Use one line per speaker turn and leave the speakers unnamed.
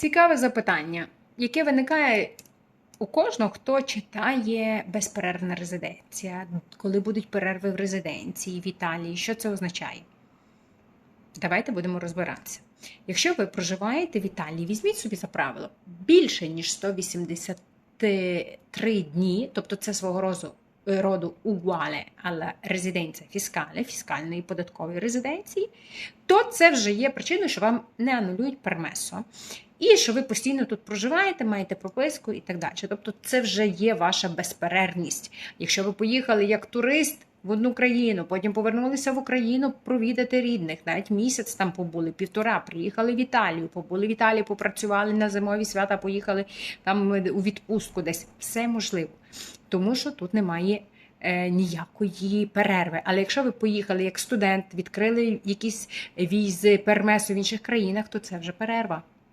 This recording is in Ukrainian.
Цікаве запитання, яке виникає у кожного, хто читає безперервна резиденція, коли будуть перерви в резиденції в Італії, що це означає? Давайте будемо розбиратися. Якщо ви проживаєте в Італії, візьміть собі за правило більше ніж 183 дні, тобто це свого роду, роду угуале alla резиденція фіскале, фіскальної податкової резиденції, то це вже є причиною, що вам не анулюють пермесо. І що ви постійно тут проживаєте, маєте прописку і так далі. Тобто, це вже є ваша безперервність. Якщо ви поїхали як турист в одну країну, потім повернулися в Україну провідати рідних, навіть місяць там побули, півтора, приїхали в Італію, побули в Італії, попрацювали на зимові свята, поїхали там е, у відпустку десь. Все можливо, тому що тут немає. е, Ніякої перерви. Але якщо ви поїхали як студент, відкрили якісь візи, пермесу в інших країнах, то це вже перерва.